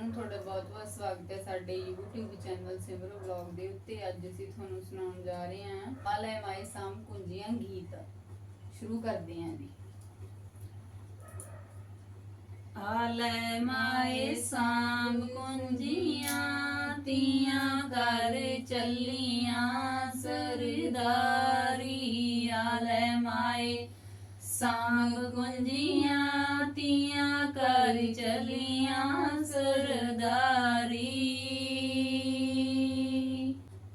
ਨੂੰ ਤੁਹਾਡਾ ਬਹੁਤ-ਬਹੁਤ ਸਵਾਗਤ ਹੈ ਸਾਡੇ YouTube ਚੈਨਲ ਸਿਮਰੋ ਵਲੌਗ ਦੇ ਉੱਤੇ। ਅੱਜ ਅਸੀਂ ਤੁਹਾਨੂੰ ਸੁਣਾਉਣ ਜਾ ਰਹੇ ਹਾਂ ਮਾਲੇ ਮਾਏ ਸਾਮ ਕੁੰਜੀਆਂ ਗੀਤ। ਸ਼ੁਰੂ ਕਰਦੇ ਹਾਂ ਜੀ। ਆਲੇ ਮਾਏ ਸਾਮ ਕੁੰਜੀਆਂ ਤੀਆਂ ਕਰ ਚੱਲੀਆਂ ਸਰਦਾਰੀ। ਆਲੇ ਮਾਏ ਸਾਮ ਕੁੰਜੀਆਂ ਕਰ ਚੱਲੀਆਂ ਸਰਦਾਰੀ।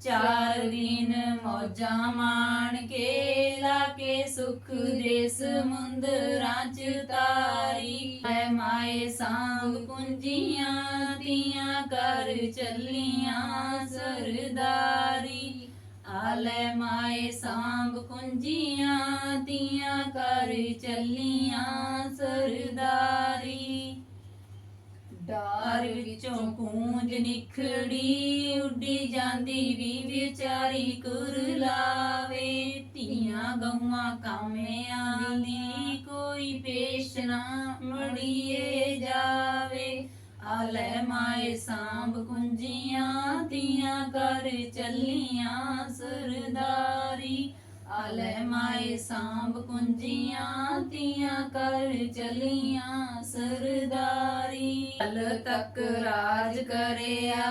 ਚਾਰ ਦਿਨ ਮੌਜਾਂ ਮਾਣ ਕੇ ਲਾ ਕੇ ਸੁਖ ਦੇ ਸਮੁੰਦਰਾਂ ਚ ਤਾਰੀ। ਐ ਮਾਏ ਸਾਂਗ ਕੁੰਜੀਆਂ ਤੀਆਂ ਕਰ ਚੱਲੀਆਂ ਸਰਦਾਰੀ। ਆਲੇ ਮਾਏ ਸਾਂਗ ਕੁੰਜੀਆਂ ਤੀਆਂ ਕਰ ਚੱਲੀਆਂ ਸਰਦਾਰੀ। ਡਾਰ ਵਿੱਚੋਂ ਕੂੰਜ ਨਿਖੜੀ, ਉੱਡੀ ਜਾਂਦੀ ਵੀ ਵਿਚਾਰੀ ਕੁਰਲਾਵੇ ਧੀਆਂ ਗਊਆਂ ਕਾਮਿਆਂ ਦੀ ਕੋਈ ਪੇਸ਼ ਨਾ ਮੜੀਏ ਜਾਵੇ। ਆਲੇ ਮਾਏ ਸਾਂਭ ਕੁੰਜੀਆਂ ਤੀਆਂ ਕਰ ਚੱਲੀਆਂ ਸਰਦਾਰੀ। ਆਲੇ ਮਾਏ ਸਾਂਭ ਕੁੰਜੀਆਂ ਤੀਆਂ ਕਰ ਚੱਲੀਆਂ ਸਰਦਾਰੀ। ਹਲ ਤੱਕ ਰਾਜ ਕਰਿਆ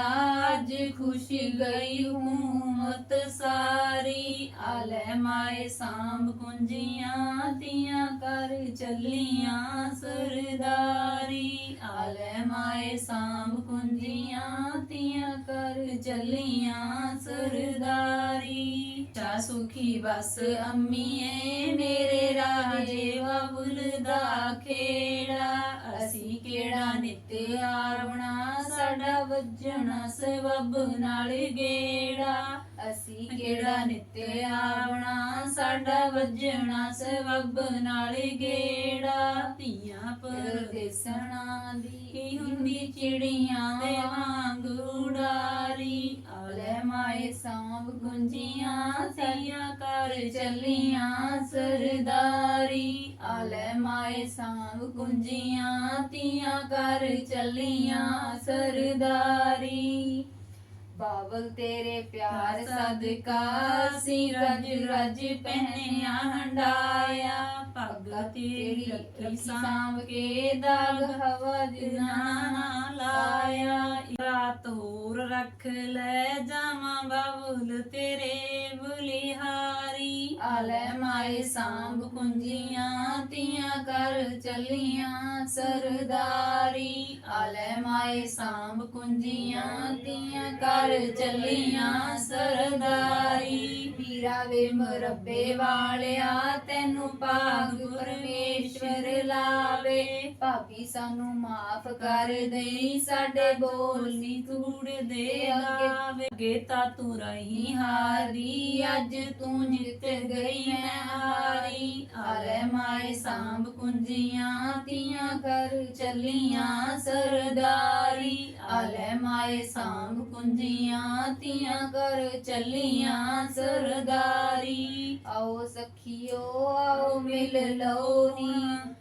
ਅੱਜ ਖੁਸ਼ ਗਈ ਹੂਮਤ ਸਾਰੀ। ਆਲੇ ਮਾਏ ਸਾਂਭ ਕੁੰਜੀਆਂ, ਤੀਆਂ ਕਰ ਚੱਲੀਆਂ ਸਰਦਾਰੀ। ਆਲੇ ਮਾਏ ਸਾਂਭ ਕੁੰਜੀਆਂ, ਤੀਆਂ ਕਰ ਚੱਲੀਆਂ ਸਰਦਾਰੀ। ਚਾ ਸੁਖੀ ਬਸ ਅੰਮੀਏ, ਮੇਰੇ ਰਾਜੇ ਬਬੁਲ ਦਾ ਖੇੜਾ। ਅਸੀਂ ਕਿਹੜਾ ਨਿੱਤ ਆਵਣਾ ਸਾਡਾ ਵੱਜਣਾ ਸਬਬ ਨਾਲ ਗੇੜਾ। ਅਸੀਂ ਕਿਹੜਾ ਨਿੱਤ ਆਵਣਾ ਸਾਡਾ ਵੱਜਣਾ ਸਬਬ ਨਾਲ ਗੇੜਾ। ਧੀਆਂ ਪਰਦੇਸਣਾ ਦੀ ਹੁੰਦੀ ਚਿੜੀਆਂ ਦੇ ਵਾਂਗ ਉਡਾਰੀ ਆਲੇ ਮਾਏ ਸਾਂਭ ਗੁੰਜੀਆਂ ਤੀਆਂ ਕਰ ਚੱਲੀਆਂ, ਸਰਦਾਰੀ। ਆਲੇ ਮਾਏ ਸਾਂਭ ਗੁੰਜੀਆਂ ਤੀਆਂ ਕਰ ਚੱਲੀਆਂ, ਸਰਦਾਰੀ। ਬਾਬਲ ਤੇਰੇ ਪਿਆਰ ਸਦਕਾ ਸੀ ਰਜ ਰਜ ਪਹਿਨਿਆ ਹੰਡਾਇਆ। ਪੱਗ ਤੇਰੀ ਰੱਖੀ ਸਾਂਭ ਕੇ ਦਾਗ ਹਵਾ ਦਿਨਾ ਲਾਇਆ। ਰਾਤ ਹੋਰ ਰੱਖ ਲੈ ਜਾਵਾਂ ਬਾਬੁਲ ਤੇਰੇ ਬੁਲਿਹਾਰੀ। ਆਲੇ ਮਾਏ ਸਾਂਭ ਕੁੰਜੀਆਂ ਤੀਆਂ ਕਰ ਚੱਲੀਆਂ ਸਰਦਾਰੀ। ਆਲੇ ਮਾਏ ਸਾਂਭ ਕੁੰਜੀਆਂ ਤੀਆਂ ਕਰ ਚੱਲੀਆਂ ਸਰਦਾਰੀ। ਵੀਰਾ ਵੇ ਮਰੱਬੇ ਵਾਲਿਆ, ਤੈਨੂੰ ਪਾਗ ਪਰਮੇਸ਼ਰ ਲਾਵੇ। ਭਾਬੀ ਸਾਨੂੰ ਮਾਫ ਕਰ ਦੇਈ, ਸਾਡੇ ਬੋਲ ਨੀ ਤੂੜ ਦੇ ਅੱਗੇ ਅੱਗੇ ਤਾਂ ਤੂੰ ਰਹੀ ਹਾਰੀ, ਅੱਜ ਤੂੰ ਜਿੱਤ ਗਈ ਮੈਂ ਹਾਰੀ। ਆਲੇ ਮਾਏ ਸਾਂਭ ਕੁੰਜੀਆਂ, ਤੀਆਂ ਕਰ ਚੱਲੀਆਂ ਸਰਦਾਰ। ਆਲੇ ਮਾਏ ਸਾਂਭ ਕੁੰਜੀਆਂ, ਤੀਆਂ ਕਰ ਚੱਲੀਆਂ ਸਰਦਾਰੀ। ਆਓ ਸਖੀਓ, ਆਓ ਮਿਲ ਲਓ ਨੀ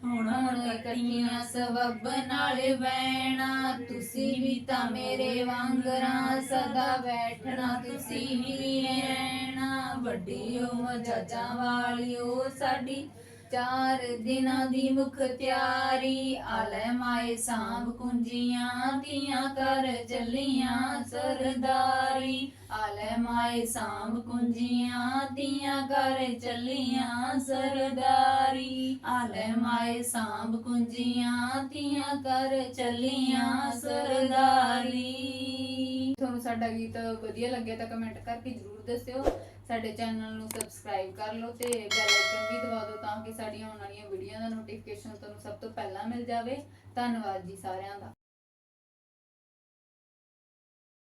ਹੁਣ ਹੁਣ ਇਕੱਠੀਆਂ ਸਬਬ ਨਾਲ ਬਹਿਣਾ, ਤੁਸੀਂ ਵੀ ਤਾਂ ਮੇਰੇ ਵਾਂਗਰਾਂ ਸਦਾ ਬੈਠਣਾ, ਤੁਸੀਂ ਵੀ ਰਹਿਣਾ। ਵੱਡੀ ਉਮਰ ਜੱਜਾਂ ਵਾਲਿਓ, ਸਾਡੀ ਚਾਰ ਦਿਨਾਂ ਦੀ ਮੁਖ ਤਿਆਰੀ। ਆਲੇ ਮਾਏ ਸਾਂਭ ਕੁੰਜੀਆਂ ਤੀਆਂ ਕਰ ਚੱਲੀਆਂ ਸਰਦਾਰੀ। ਆਲੇ ਮਾਏ ਸਾਂਭ ਕੁੰਜੀਆਂ ਤੀਆਂ ਕਰ ਚੱਲੀਆਂ ਸਰਦਾਰੀ। ਆਲੇ ਮਾਏ ਸਾਂਭ ਕੁੰਜੀਆਂ ਤੀਆਂ ਕਰ ਚੱਲੀਆਂ ਸਰਦਾਰੀ। ਤੁਹਾਨੂੰ ਸਾਡਾ ਗੀਤ ਵਧੀਆ ਲੱਗਿਆ ਤਾਂ ਕਮੈਂਟ ਕਰਕੇ ਜਰੂਰ ਦੱਸਿਓ। ਸਾਡੇ ਚੈਨਲ ਨੂੰ ਸਬਸਕ੍ਰਾਈਬ ਕਰ ਲਓ ਤੇ ਬੈਲ ਆਈਕਨ ਵੀ ਸਾਡੀਆਂ ਆਉਣ ਵਾਲੀਆਂ ਵੀਡੀਓ ਦਾ ਨੋਟੀਫਿਕੇਸ਼ਨ ਤੁਹਾਨੂੰ ਸਭ ਤੋਂ ਪਹਿਲਾਂ ਮਿਲ ਜਾਵੇ। ਧੰਨਵਾਦ ਜੀ ਸਾਰਿਆਂ ਦਾ।